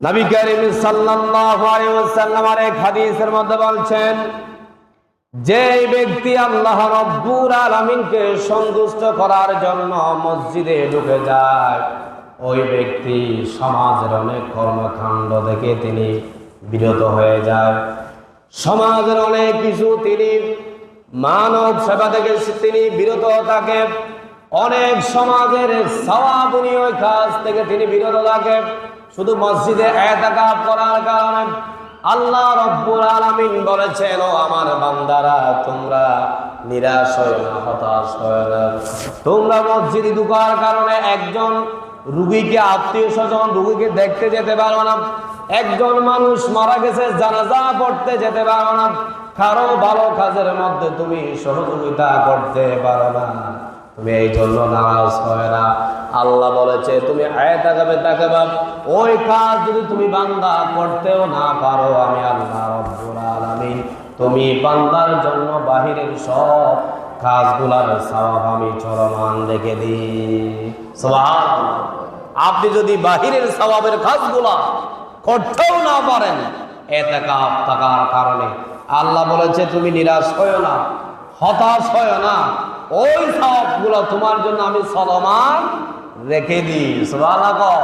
নবী করিম সাল্লাল্লাহু আলাইহি ওয়াসাল্লাম এক হাদিসের মধ্যে বলছেন যে ব্যক্তি আল্লাহ রব্বুর আলামিনকে সন্তুষ্ট করার জন্য মসজিদে ঢুকে যায়, ওই ব্যক্তি সমাজের অনেক কর্মকাণ্ড থেকে তিনি বিরত হয়ে যায়। সমাজের অনেক কিছু তিনি মানব সেবা থেকে তিনি বিরত থাকে। অনেক সমাজের সওয়াবনীয় কাজ থেকে তিনি বিরত থাকে। শুধু মসজিদে এতাকাপ করার কারণে আল্লাহ রব্বুল আলামিন বলেছেন, ও আমার বান্দারা, তোমরা নিরাশ হয় না, হতাশ হয় না। তোমরা মসজিদে ঢুকার কারণে একজন রুগীকে, আত্মীয় স্বজন রুগীকে দেখতে যেতে পারো না। একজন মানুষ মারা গেছে, জানাজা পড়তে যেতে পারো না। কারও ভালো কাজের মধ্যে তুমি সহযোগিতা করতে পারো না। তুমি এই জন্য নারাজ হয় না। আল্লাহ বলেছে, তুমি আয় তাকাবে ওই কাজ যদি তুমি বান্দা করতেও না পারো, আমি আল্লাহ রব্বুল আলামিন। তুমি বান্দার জন্য বাহিরের সব কাজগুলার সওয়াব আমি চলমান রেখে দিই। সুবহানাল্লাহ। আপনি যদি বাহিরের সওয়াবের কাজগুলা করতেও না পারেন এতেকাপ থাকার কারণে আল্লাহ বলেছে, তুমি নিরাশ হয়েও না, হতাশ হয় না। ওই সবগুলো তোমার জন্য আমি সলমান রেখে দিই সুবহানাল্লাহ।